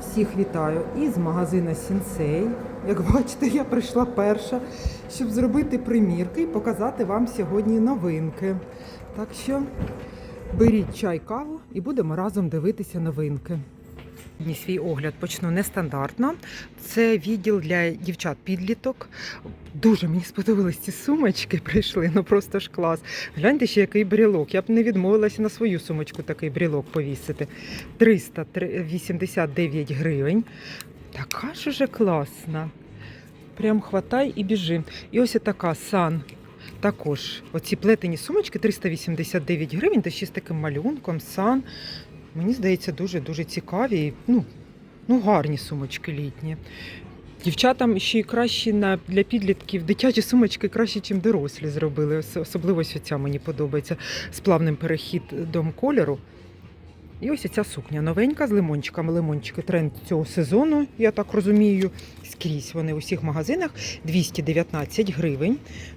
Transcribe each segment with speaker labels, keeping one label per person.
Speaker 1: Всіх вітаю із магазину Сінсей. Як бачите, я прийшла перша, щоб зробити примірки і показати вам сьогодні новинки. Так що беріть чай, каву і будемо разом дивитися новинки. Свій огляд почну нестандартно. Це відділ для дівчат-підліток. Дуже мені сподобались ці сумочки, прийшли, ну просто ж клас. Гляньте ще який брілок. Я б не відмовилася на свою сумочку такий брілок повісити. 389 гривень. Така ж уже класна. Прям хватай і біжи. І ось така сан. Також оці плетені сумочки 389 гривень, та ще з таким малюнком, сан. Мені здається, дуже-дуже цікаві. Ну, ну, гарні сумочки літні. Дівчатам ще й краще на, для підлітків дитячі сумочки краще, ніж дорослі зробили. Особливо ця мені подобається з плавним перехідом кольору. І ось ця сукня новенька з лимончиками. Лимончики тренд цього сезону, я так розумію. Скрізь вони у всіх магазинах 219 гривень.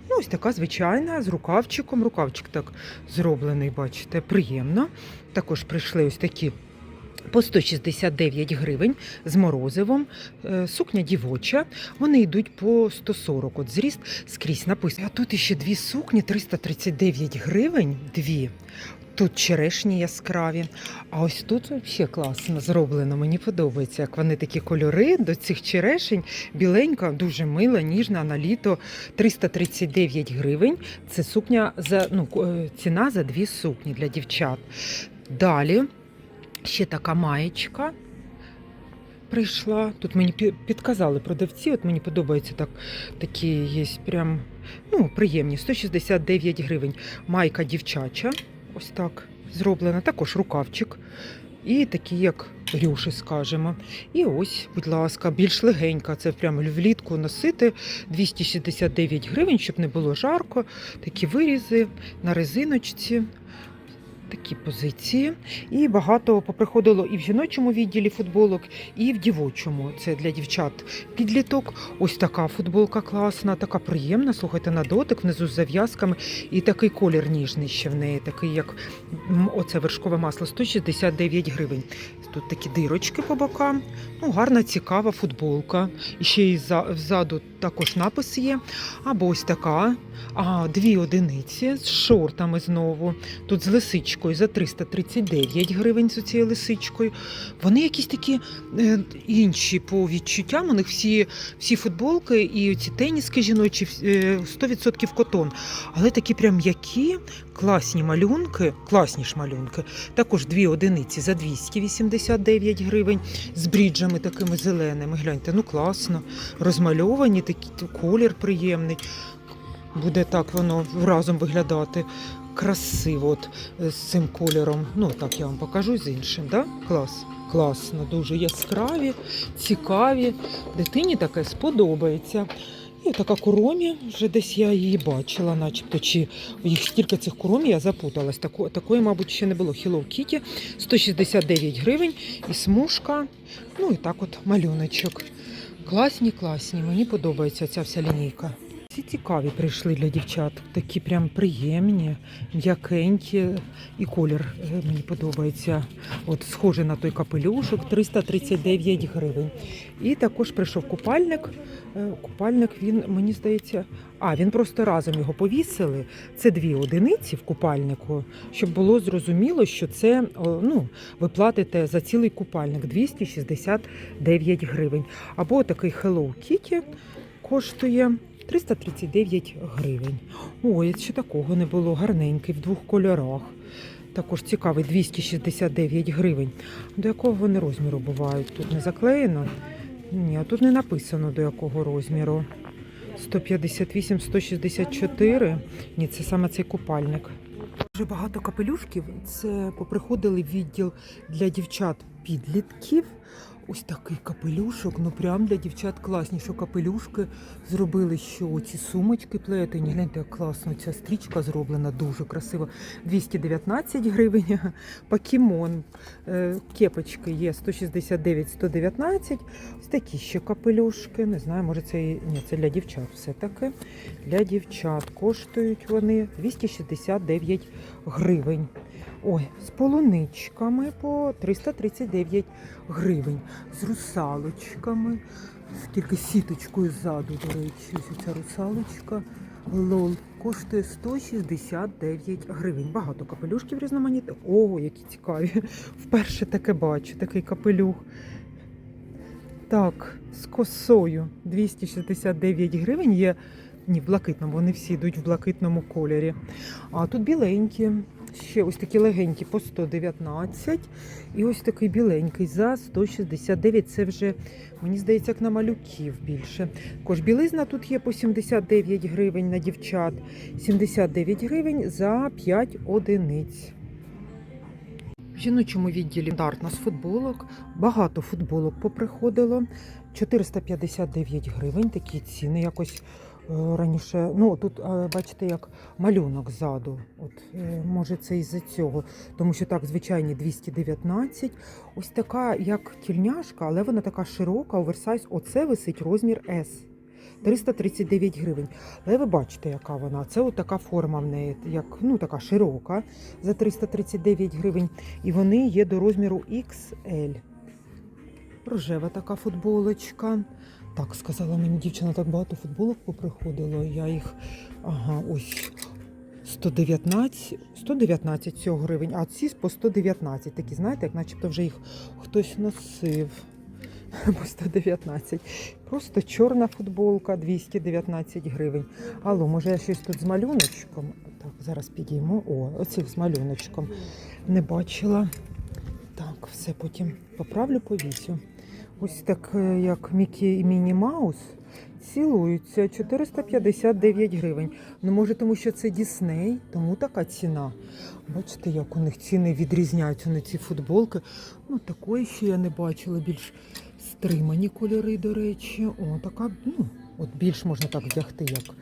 Speaker 1: Ну, ось така звичайна з рукавчиком. Рукавчик так зроблений, бачите, приємно. Також прийшли ось такі по 169 гривень з морозивом. Е, Сукня дівоча. Вони йдуть по 140. От зріст скрізь написано. А тут іще дві сукні 339 гривень. Дві. Тут черешні яскраві. А ось тут ще класно зроблено. Мені подобається, як вони такі кольори до цих черешень. Біленька, дуже мила, ніжна на літо 339 гривень. Це сукня за ну, е, ціна за дві сукні для дівчат. Далі ще така маєчка. Прийшла. Тут мені підказали продавці. От мені подобається так, такі є прям ну, приємні. 169 гривень. Майка дівчача. Ось так зроблена. Також рукавчик. І такі, як рюші, скажемо. І ось, будь ласка, більш легенька. Це прямо влітку носити 269 гривень, щоб не було жарко. Такі вирізи на резиночці. Такі позиції. І багато поприходило і в жіночому відділі футболок, і в дівочому. Це для дівчат підліток. Ось така футболка класна, така приємна. Слухайте, на дотик, внизу з зав'язками. І такий колір ніжний ще в неї, такий, як оце вершкове масло, 169 гривень. Тут такі дирочки по бокам. Ну, гарна, цікава футболка. І ще й ззаду також напис є. Або ось така. А, дві одиниці з шортами знову. Тут з лисичкою за 339 гривень з цією лисичкою. Вони якісь такі е, інші по відчуттям. У них всі, всі футболки і ці теніски жіночі е, 100% котон. Але такі прям м'які, класні малюнки, класні ж малюнки. Також дві одиниці за 289 гривень з бріджами такими зеленими. Гляньте, ну класно. Розмальовані, такий колір приємний. Буде так воно разом виглядати красиво от, е, з цим кольором. Ну, так я вам покажу з іншим, да? Клас. Класно, дуже яскраві, цікаві. Дитині таке сподобається. Така куромі, вже десь я її бачила, начебто, чи їх стільки цих куромі, я запуталась. Тако, такої, мабуть, ще не було. Hello Kitty, 169 гривень і смужка. Ну і так от малюночок. Класні, класні. Мені подобається ця вся лінійка. Ці цікаві прийшли для дівчат. Такі прям приємні, м'якенькі. І колір е, мені подобається. От схожий на той капелюшок 339 гривень. І також прийшов купальник. Е, Купальник він, мені здається, а він просто разом його повісили. Це дві одиниці в купальнику, щоб було зрозуміло, що це ну, ви платите за цілий купальник 269 гривень. Або такий Hello Kitty коштує 339 гривень. Ой, ще такого не було. Гарненький в двох кольорах. Також цікавий 269 гривень. До якого вони розміру бувають? Тут не заклеєно. Ні, а тут не написано до якого розміру. 158, 164. Ні, це саме цей купальник. Дуже багато капелюшків. Це поприходили в відділ для дівчат підлітків. Ось такий капелюшок, ну прям для дівчат класні, що капелюшки зробили, що ці сумочки плетені. Гляньте, як класно ця стрічка зроблена, дуже красиво. 219 гривень. Покемон. Е, Кепочки є 169-119. Ось такі ще капелюшки. Не знаю, може це ні, це для дівчат все-таки. Для дівчат коштують вони 269 гривень. Ой, з полуничками по 339 гривень. З русалочками. Тільки сіточкою ззаду, до речі, ось ця русалочка. Лол коштує 169 гривень. Багато капелюшків різноманітних. О, які цікаві. Вперше таке бачу, такий капелюх. Так, з косою 269 гривень є. Ні, в блакитному, вони всі йдуть в блакитному кольорі. А тут біленькі, ще ось такі легенькі по 119. І ось такий біленький за 169. Це вже, мені здається, як на малюків більше. Також білизна тут є по 79 гривень на дівчат, 79 гривень за 5 одиниць. В жіночому відділі стандартна з футболок. Багато футболок поприходило. 459 гривень. Такі ціни якось раніше. Ну тут е, бачите, як малюнок ззаду. От е, може це із-за цього, тому що так, звичайні 219. Ось така, як тільняшка, але вона така широка, оверсайз. Оце висить розмір S. 339 гривень. Але ви бачите, яка вона. Це от така форма в неї, як ну така широка за 339 гривень. І вони є до розміру XL. Рожева така футболочка. Так, сказала мені дівчина, так багато футболок поприходило. Я їх. Ага, ось 119, 119 цього гривень, а ці по 119. Такі, знаєте, як начебто вже їх хтось носив. По 119. Просто чорна футболка 219 гривень. Алло, може я щось тут з малюночком? Так, зараз підіймо. О, оцих з малюночком. Не бачила. Так, все потім поправлю повісю. Ось так, е, як Мікі і Міні Маус, цілуються 459 гривень. Ну, може, тому що це Дісней, тому така ціна. Бачите, як у них ціни відрізняються на ці футболки. Ну, такої ще я не бачила, більш стримані кольори, до речі. О, така, ну, от більш можна так вдягти, як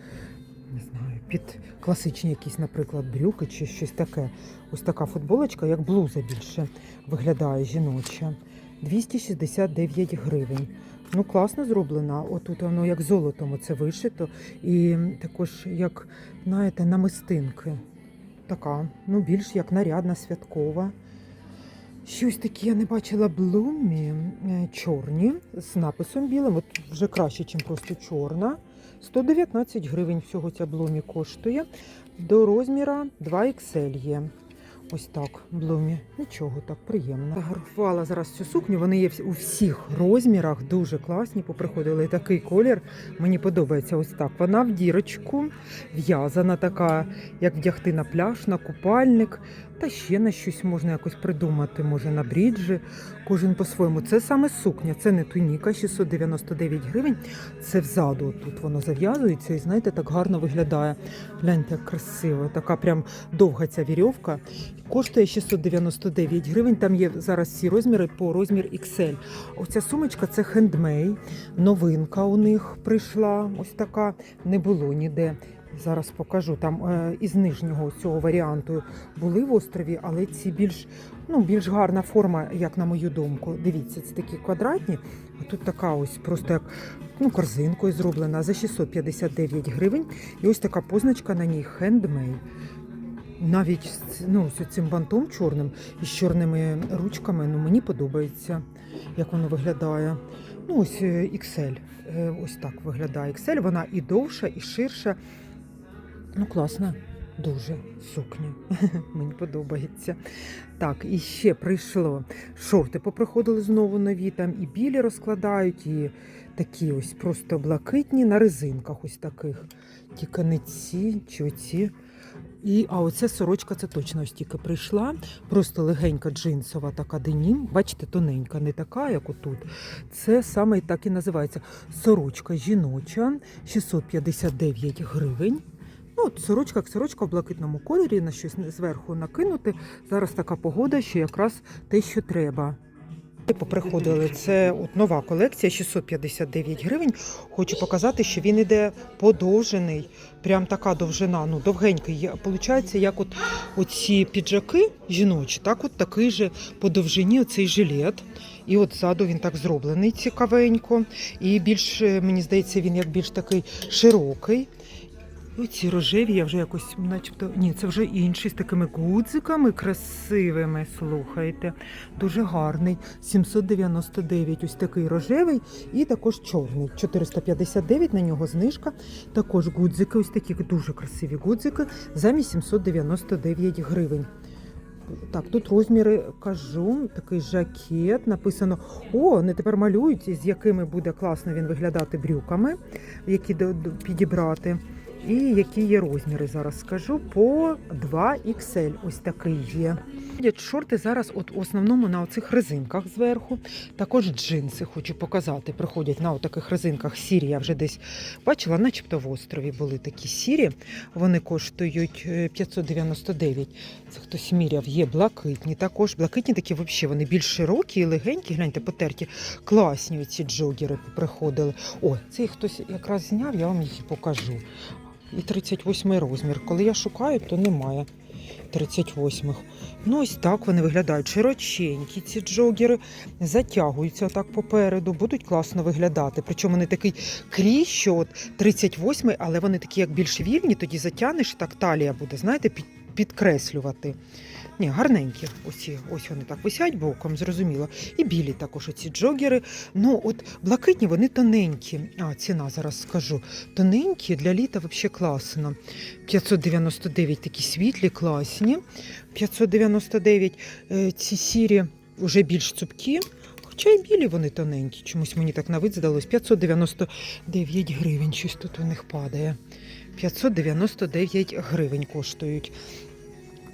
Speaker 1: не знаю, під класичні якісь, наприклад, брюки чи щось таке. Ось така футболочка, як блуза більше виглядає жіноча. 269 гривень. Ну, класно зроблена. Отут воно як золотом це вишито. І також, як, знаєте, намистинки. Така, ну, більш як нарядна, святкова. Щось такі я не бачила блумі е, чорні з написом білим. От вже краще, ніж просто чорна. 119 гривень всього ця блумі коштує. До розміра 2XL є. Ось так, блумі. Нічого так, приємно. Фотографувала зараз цю сукню. Вони є у всіх розмірах, дуже класні. Поприходили такий колір. Мені подобається ось так. Вона в дірочку, в'язана така, як вдягти на пляж, на купальник. Та ще на щось можна якось придумати, може на бріджі. Кожен по-своєму. Це саме сукня, це не туніка, 699 гривень. Це взаду тут воно зав'язується і знаєте, так гарно виглядає. Гляньте, як красиво. Така прям довга ця вірьовка. Коштує 699 гривень. Там є зараз всі розміри по розмір XL. Оця сумочка це хендмей. Новинка у них прийшла. Ось така не було ніде. Зараз покажу. Там е, із нижнього цього варіанту були в острові, але ці більш, ну, більш гарна форма, як на мою думку. Дивіться, це такі квадратні, а тут така ось просто як ну, корзинкою зроблена за 659 гривень. І ось така позначка на ній хендмей. Навіть ну, з цим бантом чорним і з чорними ручками ну, мені подобається, як воно виглядає. Ну, ось е, XL. Е, Ось так виглядає XL. Вона і довша, і ширша. Ну, класна, дуже сукня. Мені подобається. Так, і ще прийшло. Шорти поприходили знову нові, там і білі розкладають, і такі ось просто блакитні на резинках, ось таких. Тільки не ці чи оці. І, а оця сорочка це точно ось тільки прийшла. Просто легенька джинсова така денім. Бачите, тоненька, не така, як отут. Це саме так і називається сорочка жіноча, 659 гривень. Ну, от сорочка, сорочка в блакитному кольорі, на щось зверху накинути. Зараз така погода, що якраз те, що треба. Поприходили, це от нова колекція 659 гривень. Хочу показати, що він іде подовжений. Прям така довжина, ну довгенький. Получається, як от оці піджаки жіночі, так от такий же по довжині оцей жилет. І от ззаду він так зроблений цікавенько. І більш, мені здається, він як більш такий широкий. Оці рожеві я вже якось, начебто, ні, це вже інший з такими гудзиками красивими. Слухайте, дуже гарний. 799, ось такий рожевий і також чорний. 459 на нього знижка. Також гудзики, ось такі дуже красиві гудзики замість 799 гривень. Так, тут розміри кажу, такий жакет. Написано: о, вони тепер малюють, з якими буде класно він виглядати брюками, які підібрати. І які є розміри, зараз скажу. По 2XL. Ось такий є. Ходять Шорти зараз от в основному на оцих резинках зверху. Також джинси хочу показати. Приходять на таких резинках сірі. Я вже десь бачила, начебто в острові були такі сірі. Вони коштують е, 599. Це хтось міряв. Є блакитні також. Блакитні такі взагалі вони більш широкі і легенькі. Гляньте, потерті. Класні ці джогери приходили. О, цей хтось якраз зняв, я вам їх і покажу. І 38 розмір. Коли я шукаю, то немає 38-х. Ну, ось так вони виглядають. Широченькі ці джогери, затягуються так попереду, будуть класно виглядати. Причому вони такий крій, що от 38-й, але вони такі як більш вільні, тоді затягнеш, так талія буде, знаєте, підкреслювати. Ні, гарненькі. Ось, ось вони так висять боком, зрозуміло. І білі також оці джогери. Ну, от блакитні, вони тоненькі. А, ціна зараз скажу. Тоненькі для літа взагалі класно. 599 такі світлі, класні. 599 е, ці сірі вже більш цупкі. Хоча й білі вони тоненькі. Чомусь мені так на вид здалось. 599 гривень. Щось тут у них падає. 599 гривень коштують.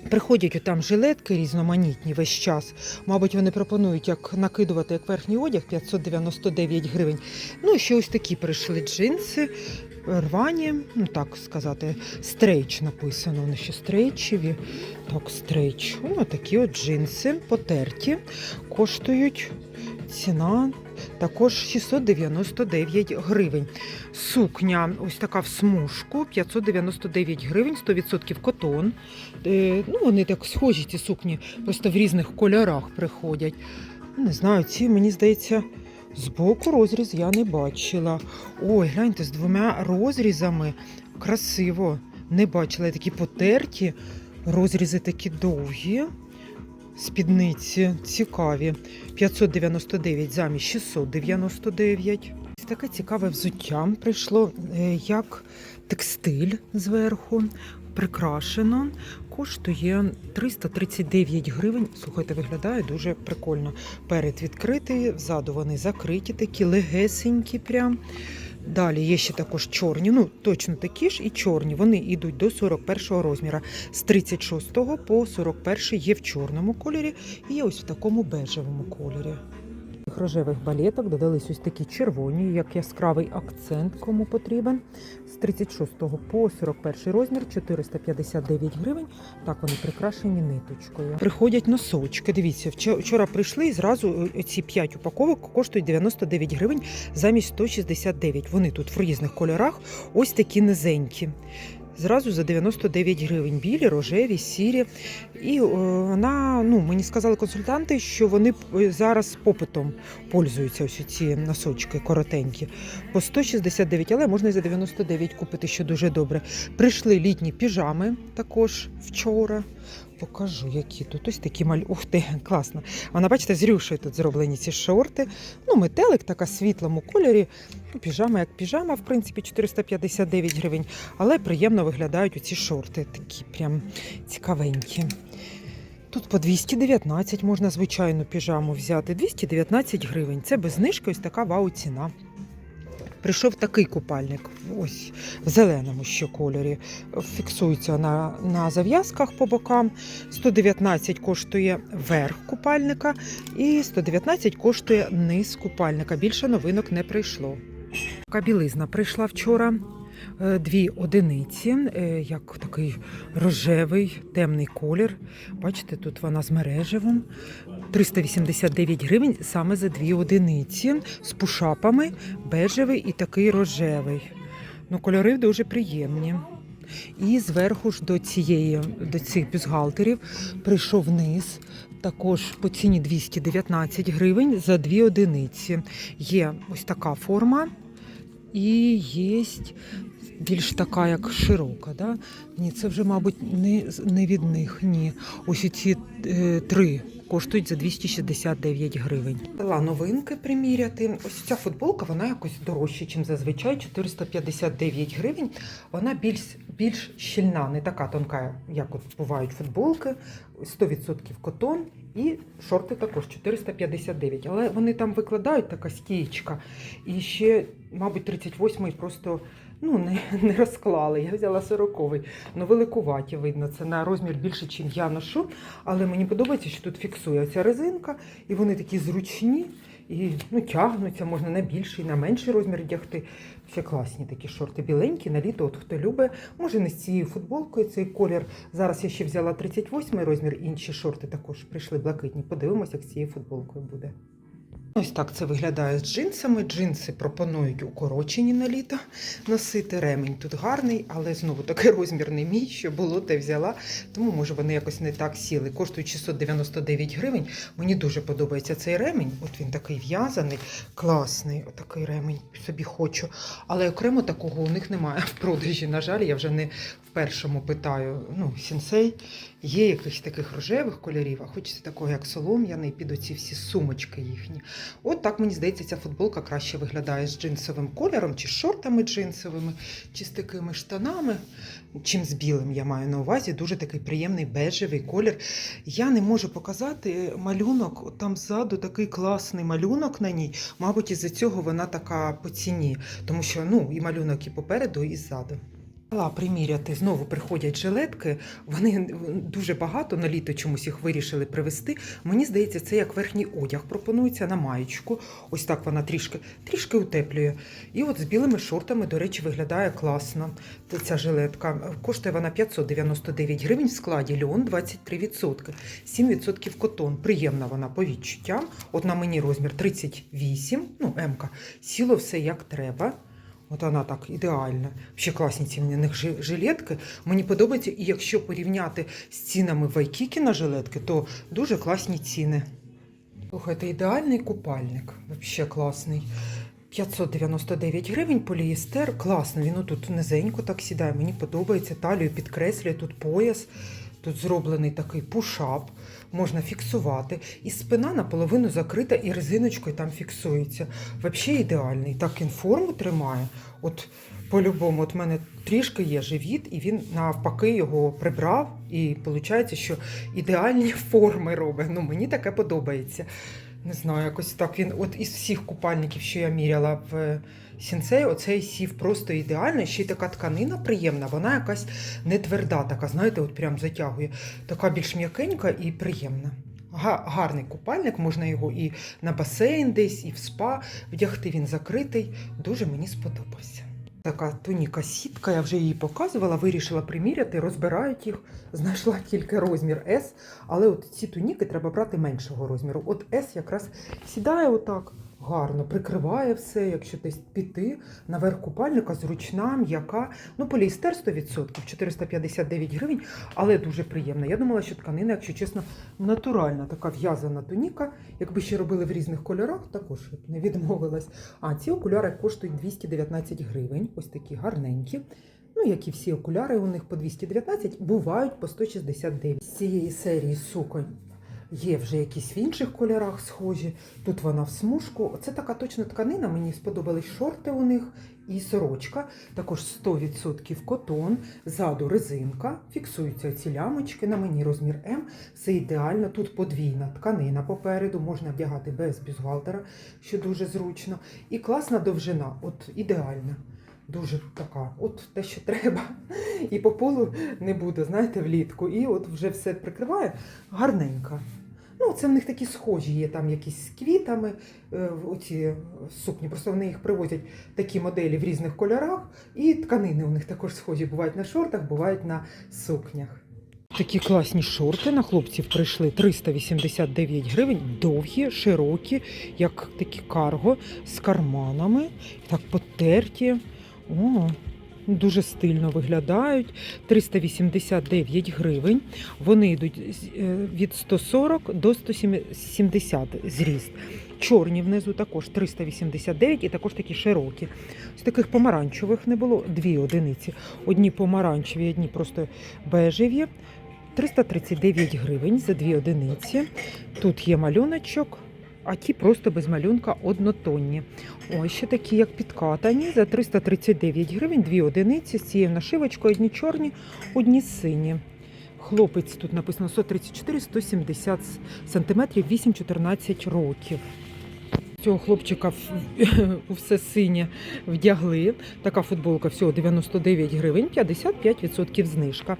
Speaker 1: Приходять там жилетки різноманітні весь час. Мабуть, вони пропонують як накидувати як верхній одяг 599 гривень. Ну, і ще ось такі прийшли джинси, рвані, ну так сказати, стрейч написано. Вони ще стрейчеві. Так, стрейч. Ну, такі от джинси потерті. Коштують ціна також 699 гривень. Сукня ось така в смужку 599 гривень, 100% котон. Е, ну, вони так схожі, ці сукні, просто в різних кольорах приходять. Не знаю, ці, мені здається, збоку розріз я не бачила. Ой, гляньте, з двома розрізами. Красиво. Не бачила, такі потерті, розрізи такі довгі. Спідниці цікаві. 599 замість 699. Таке цікаве взуття прийшло е, як текстиль зверху, прикрашено. Коштує 339 гривень. Слухайте, виглядає дуже прикольно. Перед відкритий, ззаду вони закриті, такі легесенькі прям. Далі є ще також чорні, ну точно такі ж і чорні. Вони йдуть до 41 розміра. З 36 по 41 є в чорному кольорі і є ось в такому бежевому кольорі. Рожевих балеток додались ось такі червоні, як яскравий акцент, кому потрібен. З 36 по 41 розмір 459 гривень. Так вони прикрашені ниточкою. Приходять носочки. Дивіться, вчора прийшли і зразу е, ці 5 упаковок коштують 99 гривень замість 169. Вони тут в різних кольорах, ось такі низенькі. Зразу за 99 гривень білі, рожеві, сірі. І е, вона, ну, мені сказали консультанти, що вони е, зараз попитом пользуються ось ці носочки коротенькі. По 169, але можна і за 99 купити, що дуже добре. Прийшли літні піжами також вчора. Покажу, які тут. Ось такі маль... Ух ти, класно. Вона, бачите, з рюшею тут зроблені ці шорти. Ну, метелик така світлому кольорі. Піжама як піжама, в принципі, 459 гривень. Але приємно виглядають оці шорти, такі прям цікавенькі. Тут по 219 можна звичайну піжаму взяти. 219 гривень. Це без знижки, ось така вау ціна. Прийшов такий купальник, ось в зеленому ще кольорі. Фіксується на, на зав'язках по бокам. 119 коштує верх купальника і 119 коштує низ купальника. Більше новинок не прийшло. Така білизна прийшла вчора. Е, Дві одиниці, е, як такий рожевий темний колір. Бачите, тут вона з мережевим. 389 гривень саме за дві одиниці з пушапами, бежевий і такий рожевий. Ну, кольори дуже приємні. І зверху ж до цієї, до цих бюстгальтерів прийшов низ. Також по ціні 219 гривень за дві одиниці. Є ось така форма. І є більш така, як широка. Да? Ні, це вже, мабуть, не, не від них. Ні. Ось ці е, три коштують за 269 гривень. Дала новинки приміряти. Ось ця футболка, вона якось дорожча, ніж зазвичай. 459 гривень. Вона більш, більш щільна, не така тонка, як от бувають футболки. 100% котон і шорти також 459. Але вони там викладають така стієчка. І ще, мабуть, 38-й просто ну, не, не розклали. Я взяла 40-й. Ну, великуваті видно. Це на розмір більше, ніж я ношу. Але мені подобається, що тут фіксує ця резинка, і вони такі зручні. І ну, тягнуться, можна на більший, на менший розмір вдягти. Ще класні такі шорти, біленькі, на літо, от хто любить. Може не з цією футболкою цей колір. Зараз я ще взяла 38 розмір, інші шорти також прийшли блакитні. Подивимося, як з цією футболкою буде. Ось так це виглядає з джинсами. Джинси пропонують укорочені на літо носити. Ремень тут гарний, але знову таки розмір не мій, що було, те взяла. Тому може вони якось не так сіли. Коштують 699 гривень. Мені дуже подобається цей ремень. От він такий в'язаний, класний. Отакий ремень собі хочу. Але окремо такого у них немає в продажі. На жаль, я вже не першому питаю. Ну, сінсей є якихось таких рожевих кольорів, а хочеться такого, як солом'яний, під оці всі сумочки їхні. От так мені здається, ця футболка краще виглядає з джинсовим кольором, чи з шортами джинсовими, чи з такими штанами, чим з білим я маю на увазі. Дуже такий приємний бежевий колір. Я не можу показати малюнок, от там ззаду такий класний малюнок на ній. Мабуть, із-за цього вона така по ціні, тому що ну, і малюнок і попереду, і ззаду. Приміряти, знову приходять жилетки. Вони дуже багато на літо чомусь їх вирішили привезти. Мені здається, це як верхній одяг пропонується на маєчку. Ось так вона трішки, трішки утеплює. І от з білими шортами, до речі, виглядає класно. Ця жилетка. Коштує вона 599 гривень в складі льон 23%. 7% котон. Приємна вона по відчуттям. От на мені розмір 38, ну, М-ка. Сіло все як треба. От вона так ідеальна. Ще класні ці в них жилетки. Мені подобається, і якщо порівняти з цінами Вайкікі на жилетки, то дуже класні ціни. Слухайте, ідеальний купальник. Взагалі класний. 599 гривень полієстер. Класно, він тут низенько так сідає. Мені подобається. Талію підкреслює, тут пояс. Тут зроблений такий пушап, можна фіксувати. І спина наполовину закрита, і резиночкою там фіксується. Взагалі ідеальний. Так він форму тримає. От по-любому, от в мене трішки є живіт, і він навпаки його прибрав. І виходить, що ідеальні форми робить. Ну, мені таке подобається. Не знаю, якось так він. От із всіх купальників, що я міряла в сінцей, оцей сів просто ідеально. Ще й така тканина приємна, вона якась не тверда, така, знаєте, от прям затягує. Така більш м'якенька і приємна. Гарний купальник, можна його і на басейн десь, і в спа вдягти. Він закритий. Дуже мені сподобався. Така туніка сітка, я вже її показувала, вирішила приміряти, розбирають їх. Знайшла тільки розмір S, але от ці туніки треба брати меншого розміру. От S якраз сідає отак гарно, прикриває все, якщо десь піти. Наверх купальника зручна, м'яка. Ну, поліестер 100%, 459 гривень, але дуже приємна. Я думала, що тканина, якщо чесно, натуральна, така в'язана туніка. Якби ще робили в різних кольорах, також не відмовилась. А ці окуляри коштують 219 гривень, ось такі гарненькі. Ну, як і всі окуляри, у них по 219, бувають по 169. З цієї серії суконь є вже якісь в інших кольорах схожі. Тут вона в смужку. Це така точно тканина. Мені сподобались шорти у них і сорочка. Також 100% котон, ззаду резинка, фіксуються ці лямочки. На мені розмір М. Все ідеально. Тут подвійна тканина попереду, можна вдягати без бюстгальтера, що дуже зручно. І класна довжина, от ідеальна. Дуже така, от те, що треба. І по полу не буде, знаєте, влітку. І от вже все прикриває гарненько. Ну, це в них такі схожі, є там якісь з квітами, е, оці сукні. Просто вони їх привозять такі моделі в різних кольорах, і тканини у них також схожі. Бувають на шортах, бувають на сукнях. Такі класні шорти на хлопців прийшли 389 гривень, довгі, широкі, як такі карго з карманами, так потерті. О, дуже стильно виглядають. 389 гривень. Вони йдуть е, від 140 до 170 зріст. чорні внизу також 389 і також такі широкі. З таких помаранчевих не було дві одиниці. Одні помаранчеві, одні просто бежеві. 339 гривень за дві одиниці. Тут є малюночок, а ті просто без малюнка однотонні. Ось ще такі, як підкатані, за 339 гривень, дві одиниці з цією нашивочкою, одні чорні, одні сині. Хлопець тут написано 134-170 сантиметрів, 8-14 років. Цього хлопчика у все синє вдягли. Така футболка всього 99 гривень, 55% знижка.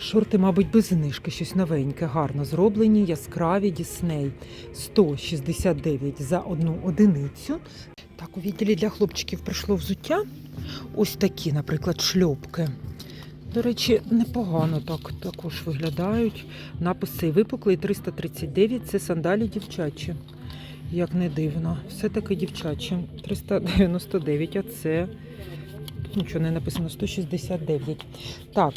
Speaker 1: Шорти, мабуть, без знижки, щось новеньке, гарно зроблені, яскраві Дісней. 169 за одну одиницю. Так, у відділі для хлопчиків прийшло взуття. Ось такі, наприклад, шльопки. До речі, непогано так також виглядають. Написи випуклий 339 це сандалі дівчачі. Як не дивно. Все-таки дівчачі. 399, а це нічого не написано, 169. Так,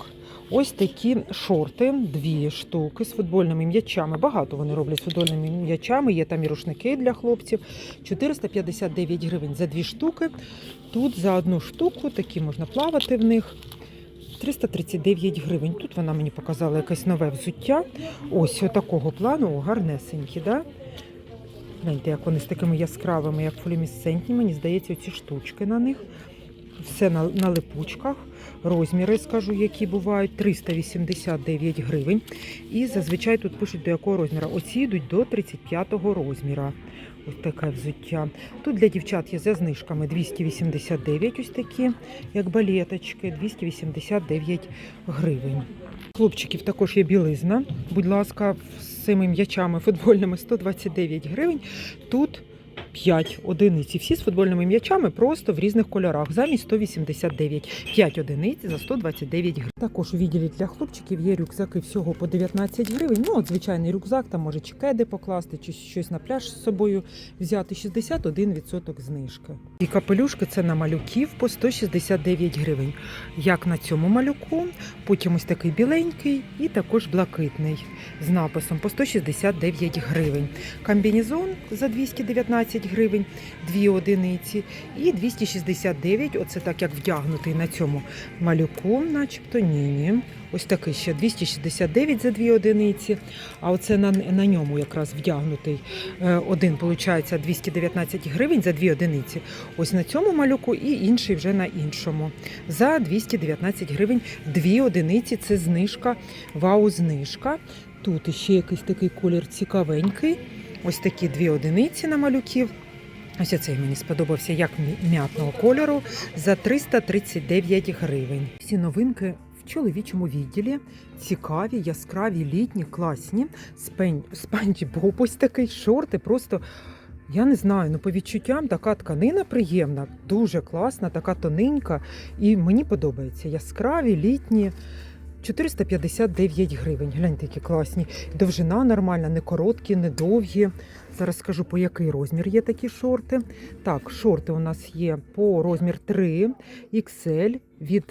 Speaker 1: ось такі шорти, дві штуки з футбольними м'ячами. Багато вони роблять з футбольними м'ячами. Є там і рушники для хлопців. 459 гривень за дві штуки. Тут за одну штуку такі можна плавати в них. 339 гривень. Тут вона мені показала якесь нове взуття. Ось такого плану, О, гарнесенькі, да? Гляньте, як вони з такими яскравими, як флюмісцентні. Мені здається, ці штучки на них. Все на, на липучках. Розміри, скажу, які бувають, 389 гривень. І зазвичай тут пишуть, до якого розміру. Оці йдуть до 35-го розміра. Ось таке взуття. Тут для дівчат є за знижками 289, ось такі, як балеточки, 289 гривень. Хлопчиків також є білизна. Будь ласка, з цими м'ячами футбольними 129 гривень. Тут 5 одиниць. І всі з футбольними м'ячами просто в різних кольорах. Замість 189. 5 одиниць за 129 гривень. Також у відділі для хлопчиків є рюкзаки всього по 19 гривень. Ну, от звичайний рюкзак, там може чи кеди покласти, чи щось на пляж з собою взяти. 61% знижки. І капелюшки це на малюків по 169 гривень. Як на цьому малюку, потім ось такий біленький і також блакитний з написом по 169 гривень. Комбінезон за 219 гривень, дві одиниці, і 269, оце так як вдягнутий на цьому малюку, начебто ні-ні. Ось такий ще 269 за дві одиниці. А оце на, на ньому якраз вдягнутий е, один, виходить, 219 гривень за дві одиниці. Ось на цьому малюку і інший вже на іншому. За 219 гривень дві одиниці це знижка, вау-знижка. Тут ще якийсь такий колір цікавенький. Ось такі дві одиниці на малюків. Ось цей мені сподобався як м'ятного кольору за 339 гривень. Всі новинки в чоловічому відділі цікаві, яскраві, літні, класні. Спень, спанч Боб, ось такий шорти. Просто я не знаю, ну по відчуттям така тканина приємна, дуже класна, така тоненька. І мені подобається. Яскраві, літні. 459 гривень. Гляньте, які класні. Довжина нормальна, не короткі, не довгі. Зараз скажу, по який розмір є такі шорти. Так, шорти у нас є по розмір 3 XL від.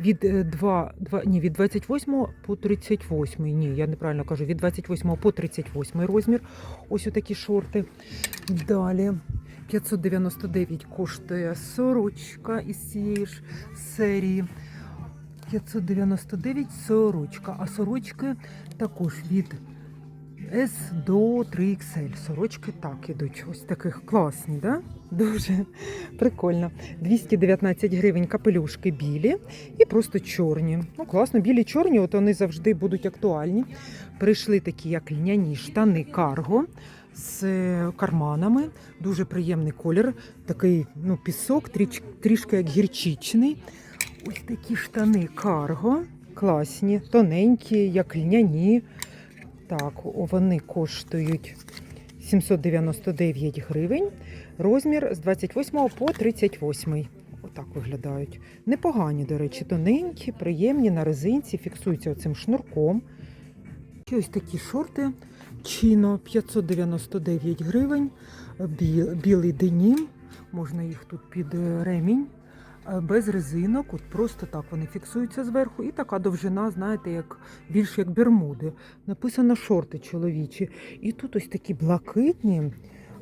Speaker 1: Від, е, 2, 2, ні, від 28 по 38. Ні, я неправильно кажу, від 28 по 38 розмір. Ось отакі шорти. Далі 599 коштує сорочка із цієї ж серії. 599 сорочка, а сорочки також від S до 3XL. Сорочки так ідуть. Ось таких класні, да? Дуже прикольно. 219 гривень капелюшки білі і просто чорні. Ну, класно, білі чорні, от вони завжди будуть актуальні. Прийшли такі, як льняні штани карго з е, карманами. Дуже приємний колір. Такий ну, пісок, трішки як гірчичний. Ось такі штани карго. Класні, тоненькі, як льняні. Так, вони коштують 799 гривень. Розмір з 28 по 38. Отак виглядають. Непогані, до речі, тоненькі, приємні на резинці, фіксуються оцим шнурком. І ось такі шорти. Чіно 599 гривень. Білий денім. Можна їх тут під е, ремінь. Е, Без резинок, от просто так вони фіксуються зверху. І така довжина, знаєте, як більш як бермуди. Написано шорти чоловічі. І тут ось такі блакитні,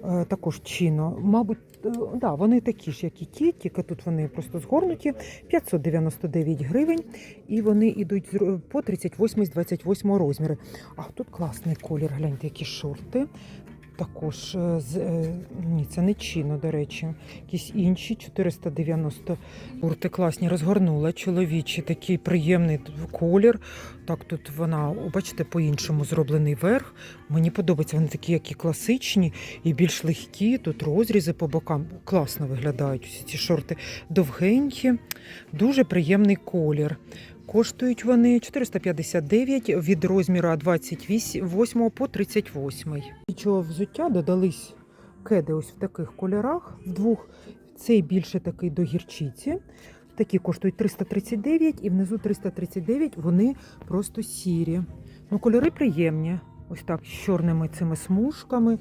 Speaker 1: е, також чино. Мабуть, е, да, вони такі ж, як і ті, тільки тут вони просто згорнуті. 599 гривень. І вони йдуть по 38 з 28 розміри. А тут класний колір. Гляньте, які шорти. Також е, е, ні, це не чино, до речі. Якісь інші 490 курти класні. Розгорнула чоловічий такий приємний колір. Так, тут вона, бачите, по-іншому зроблений верх. Мені подобається, вони такі, які класичні і більш легкі. Тут розрізи по бокам. Класно виглядають усі ці шорти довгенькі, дуже приємний колір. Коштують вони 459 від розміру 28 по 38. Нічого взуття додались кеди ось в таких кольорах. В двох цей більше такий до гірчиці. Такі коштують 339 і внизу 339 вони просто сірі. Ну, кольори приємні. Ось так з чорними цими смужками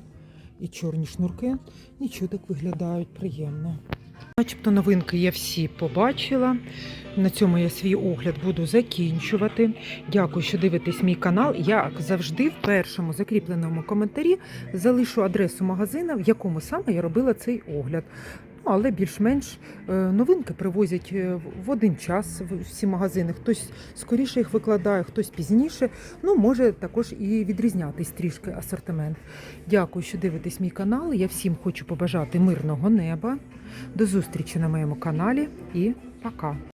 Speaker 1: і чорні шнурки. Нічого так виглядають приємно. Начебто новинки я всі побачила. На цьому я свій огляд буду закінчувати. Дякую, що дивитесь мій канал. Як завжди, в першому закріпленому коментарі залишу адресу магазину, в якому саме я робила цей огляд. Але більш-менш е, новинки привозять е, в один час в- всі магазини. Хтось скоріше їх викладає, хтось пізніше. Ну, може також і відрізнятись трішки асортимент. Дякую, що дивитесь мій канал. Я всім хочу побажати мирного неба. До зустрічі на моєму каналі і пока.